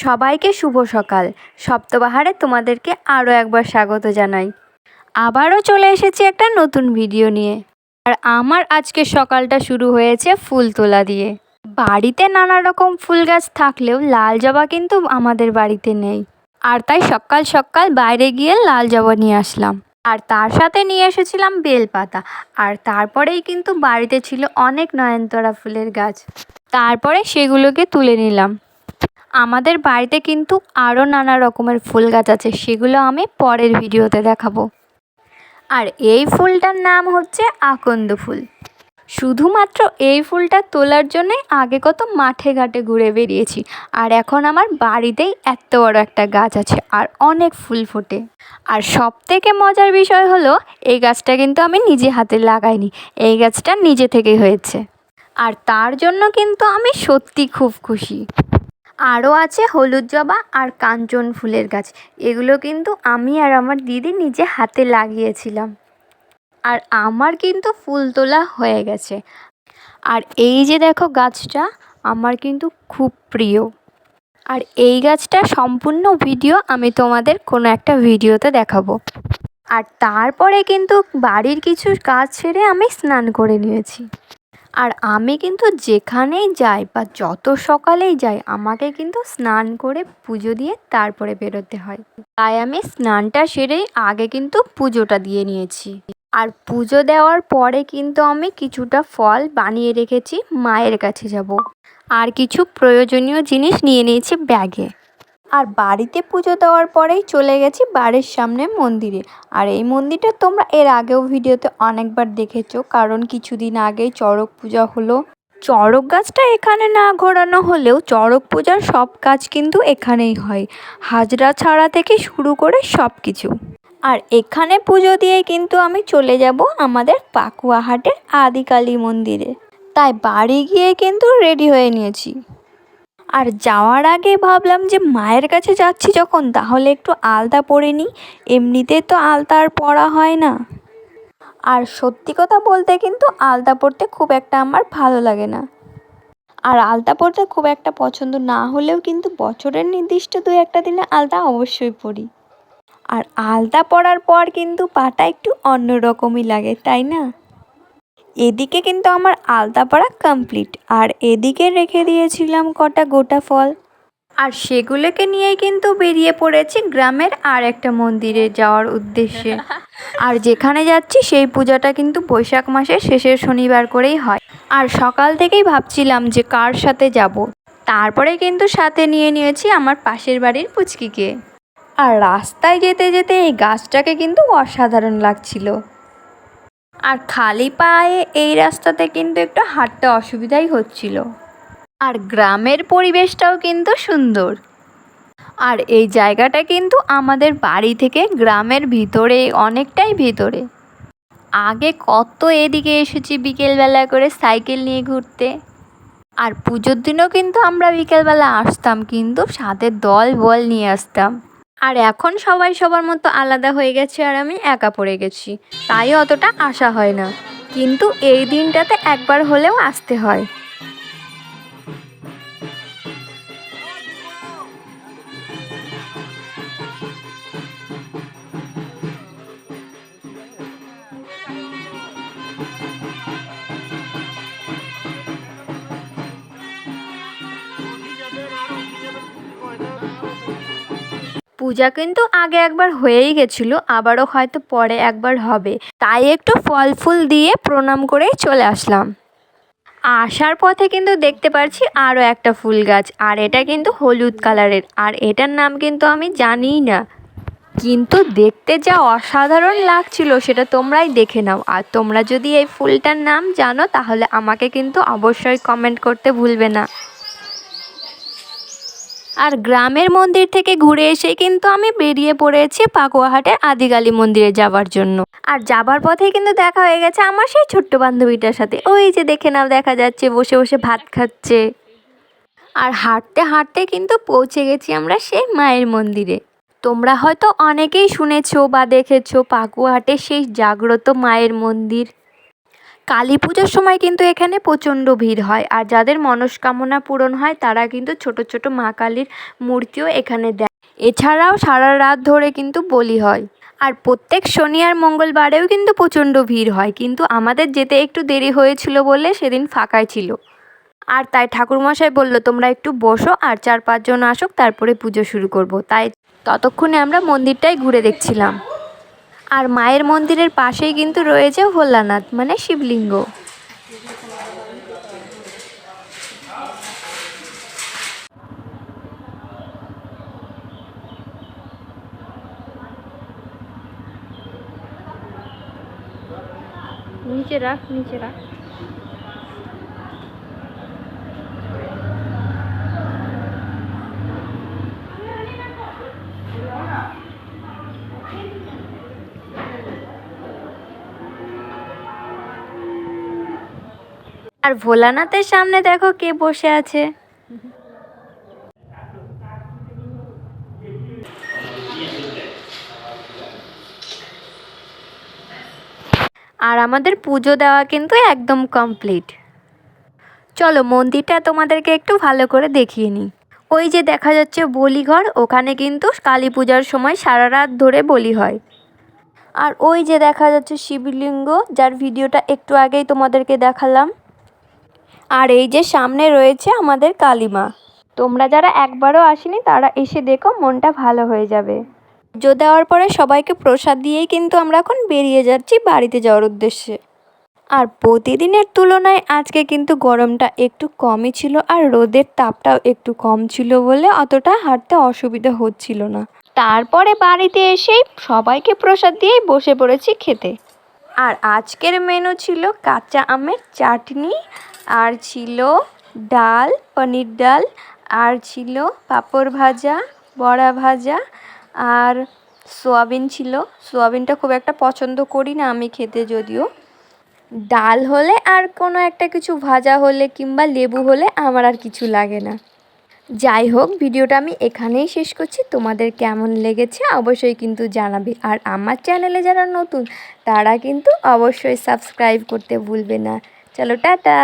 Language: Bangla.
সবাইকে শুভ সকাল। সপ্তবাহারে তোমাদেরকে আরও একবার স্বাগত জানাই। আবারও চলে এসেছি একটা নতুন ভিডিও নিয়ে। আর আমার আজকে সকালটা শুরু হয়েছে ফুল তোলা দিয়ে। বাড়িতে নানা রকম ফুল গাছ থাকলেও লাল জবা কিন্তু আমাদের বাড়িতে নেই। আর তাই সকাল সকাল বাইরে গিয়ে লাল জবা নিয়ে আসলাম। আর তার সাথে নিয়ে এসেছিলাম বেলপাতা। আর তারপরেই কিন্তু বাড়িতে ছিল অনেক নয়নতরা ফুলের গাছ। তারপরে সেগুলোকে তুলে নিলাম। আমাদের বাড়িতে কিন্তু আরও নানা রকমের ফুল গাছ আছে, সেগুলো আমি পরের ভিডিওতে দেখাবো। আর এই ফুলটার নাম হচ্ছে আকন্দ ফুল। শুধুমাত্র এই ফুলটা তোলার জন্যে আগে কত মাঠে ঘাটে ঘুরে বেরিয়েছি আর এখন আমার বাড়িতেই এত বড় একটা গাছ আছে, আর অনেক ফুল ফোটে। আর সব থেকে মজার বিষয় হলো, এই গাছটা কিন্তু আমি নিজে হাতে লাগাইনি, এই গাছটা নিজে থেকেই হয়েছে। আর তার জন্য কিন্তু আমি সত্যি খুব খুশি। আরও আছে হলুদ জবা আর কাঞ্চন ফুলের গাছ। এগুলো কিন্তু আমি আর আমার দিদি নিজে হাতে লাগিয়েছিলাম। আর আমার কিন্তু ফুল তোলা হয়ে গেছে। আর এই যে দেখো গাছটা আমার কিন্তু খুব প্রিয়। আর এই গাছটা সম্পূর্ণ ভিডিও আমি তোমাদের কোনো একটা ভিডিওতে দেখাবো। আর তারপরে কিন্তু বাড়ির কিছু কাজ ছেড়ে আমি স্নান করে নিয়েছি। আর আমি কিন্তু যেখানেই যাই বা যত সকালেই যাই, আমাকে কিন্তু স্নান করে পুজো দিয়ে তারপরে বেরোতে হয়। তাই আমি স্নানটা সেরেই আগে কিন্তু পুজোটা দিয়ে নিয়েছি। আর পুজো দেওয়ার পরে কিন্তু আমি কিছুটা ফল বানিয়ে রেখেছি, মায়ের কাছে যাব। আর কিছু প্রয়োজনীয় জিনিস নিয়ে নিয়েছি ব্যাগে। আর বাড়িতে পুজো দেওয়ার পরেই চলে গেছি বাড়ির সামনে মন্দিরে। আর এই মন্দিরটা তোমরা এর আগেও ভিডিওতে অনেকবার দেখেছ, কারণ কিছুদিন আগেই চড়ক পূজা হলো। চড়ক গাছটা এখানে না ঘোরানো হলেও চড়ক পূজার সব কাজ কিন্তু এখানেই হয়। হাজরা ছাড়া থেকে শুরু করে সব কিছু আর এখানে পুজো দিয়ে কিন্তু আমি চলে যাব আমাদের পাকুয়াহাটের আদিকালী মন্দিরে। তাই বাড়ি গিয়ে কিন্তু রেডি হয়ে নিয়েছি। আর যাওয়ার আগে ভাবলাম যে মায়ের কাছে যাচ্ছি যখন, তাহলে একটু আলতা পরে নিই এমনিতে তো আলতা আর পরা হয় না। আর সত্যি কথা বলতে কিন্তু আলতা পরতে খুব একটা আমার ভালো লাগে না। আর আলতা পরতে খুব একটা পছন্দ না হলেও কিন্তু বছরের নির্দিষ্ট দু একটা দিনে আলতা অবশ্যই পরি। আর আলতা পরার পর কিন্তু পাটা একটু অন্যরকমই লাগে, তাই না? এদিকে কিন্তু আমার আলতা পরা কমপ্লিট আর এদিকে রেখে দিয়েছিলাম কটা গোটা ফল। আর সেগুলোকে নিয়েই কিন্তু বেরিয়ে পড়েছি গ্রামের আর একটা মন্দিরে যাওয়ার উদ্দেশ্যে। আর যেখানে যাচ্ছি সেই পূজাটা কিন্তু বৈশাখ মাসের শেষের শনিবার করেই হয়। আর সকাল থেকেই ভাবছিলাম যে কার সাথে যাব। তারপরে কিন্তু সাথে নিয়ে নিয়েছি আমার পাশের বাড়ির পুচকিকে। আর রাস্তায় যেতে যেতে এই গাছটাকে কিন্তু অসাধারণ লাগছিল। আর খালি পায়ে এই রাস্তাতে কিন্তু একটু হাঁটতে অসুবিধাই হচ্ছিল। আর গ্রামের পরিবেশটাও কিন্তু সুন্দর। আর এই জায়গাটা কিন্তু আমাদের বাড়ি থেকে গ্রামের ভিতরে, অনেকটাই ভিতরে। আগে কত এদিকে এসেছি বিকেলবেলা করে সাইকেল নিয়ে ঘুরতে। আর পুজোর দিনও কিন্তু আমরা বিকেলবেলা আসতাম, কিন্তু সাথে দল বল নিয়ে আসতাম। আর এখন সবাই সবার মতো আলাদা হয়ে গেছে আর আমি একা পড়ে গেছি। তাই অতটা আশা হয় না। কিন্তু এই দিনটাতে একবার হলেও আসতে হয়। পূজা কিন্তু আগে একবার হয়েই গেছিল, আবারও হয়তো পরে একবার হবে। তাই একটু ফল ফুল দিয়ে প্রণাম করেই চলে আসলাম। আসার পথে কিন্তু দেখতে পারছি আরও একটা ফুল গাছ, আর এটা কিন্তু হলুদ কালারের, আর এটার নাম কিন্তু আমি জানিই না। কিন্তু দেখতে যা অসাধারণ লাগছিল সেটা তোমরাই দেখে নাও, আর তোমরা যদি এই ফুলটার নাম জানো তাহলে আমাকে কিন্তু অবশ্যই কমেন্ট করতে ভুলবে না। আর গ্রামের মন্দির থেকে ঘুরে এসে কিন্তু আমি বেরিয়ে পড়েছি পাকুয়াহাটের আদিকালী মন্দিরে যাওয়ার জন্য। আর যাবার পথে কিন্তু দেখা হয়ে গেছে আমার সেই ছোট্ট বান্ধবীটার সাথে। ওই যে দেখে নাও, দেখা যাচ্ছে, বসে বসে ভাত খাচ্ছে। আর হাঁটতে হাঁটতে কিন্তু পৌঁছে গেছি আমরা সেই মায়ের মন্দিরে। তোমরা হয়তো অনেকেই শুনেছো বা দেখেছ পাকুয়াহাটে সেই জাগ্রত মায়ের মন্দির। কালী পুজোর সময় কিন্তু এখানে প্রচণ্ড ভিড় হয়। আর যাদের মনস্কামনা পূরণ হয়, তারা কিন্তু ছোট ছোট মা কালীর মূর্তিও এখানে দেয়। এছাড়াও সারা রাত ধরে কিন্তু বলি হয়। আর প্রত্যেক শনি আর মঙ্গলবারেও কিন্তু প্রচণ্ড ভিড় হয়। কিন্তু আমাদের যেতে একটু দেরি হয়েছিল বলে সেদিন ফাঁকাই ছিল। আর তাই ঠাকুরমশাই বলল, তোমরা একটু বসো আর চার পাঁচজন আসুক, তারপরে পুজো শুরু করব। তাই ততক্ষণে আমরা মন্দিরটাই ঘুরে দেখছিলাম। আর মায়ের মন্দিরের পাশেই কিন্তু রয়েছে ভোলানাথ মানে শিবলিঙ্গ। নিচে রাখ নিচে রাখ। আর ভোলানাথের সামনে দেখো কে বসে আছে। আর আমাদের পুজো দেওয়া কিন্তু একদম কমপ্লিট চলো মন্দিরটা তোমাদেরকে একটু ভালো করে দেখিয়ে নিই। ওই যে দেখা যাচ্ছে বলিঘর, ওখানে কিন্তু কালী পূজার সময় সারা রাত ধরে বলি হয়। আর ওই যে দেখা যাচ্ছে শিবলিঙ্গ, যার ভিডিওটা একটু আগেই তোমাদেরকে দেখালাম। আর এই যে সামনে রয়েছে আমাদের কালিমা। তোমরা যারা একবারও আসেনি, তারা এসে দেখো, মনটা ভালো হয়ে যাবে। পুজো দেওয়ার পরে সবাইকে প্রসাদ দিয়েই কিন্তু আমরা এখন বেরিয়ে যাচ্ছি বাড়িতে যাওয়ার উদ্দেশ্যে। আর প্রতিদিনের তুলনায় আজকে কিন্তু গরমটা একটু কমই ছিল আর রোদের তাপটাও একটু কম ছিল বলে অতটা হাঁটতে অসুবিধা হচ্ছিল না। তারপরে বাড়িতে এসেই সবাইকে প্রসাদ দিয়েই বসে পড়েছি খেতে। আর আজকের মেনু ছিল কাঁচা আমের চাটনি আর ছিল ডাল, পনির ডাল, আর ছিল পাঁপড় ভাজা, বড়া ভাজা, আর সোয়াবিন ছিল। সোয়াবিনটা খুব একটা পছন্দ করি না আমি খেতে যদিও। ডাল হলে আর কোনো একটা কিছু ভাজা হলে কিংবা লেবু হলে আমার আর কিছু লাগে না। যাই হোক, ভিডিওটা আমি এখানেই শেষ করছি। তোমাদের কেমন লেগেছে অবশ্যই কিন্তু জানাবে। আর আমার চ্যানেলে যারা নতুন, তারা কিন্তু অবশ্যই সাবস্ক্রাইব করতে ভুলবে না। চলো টাটা।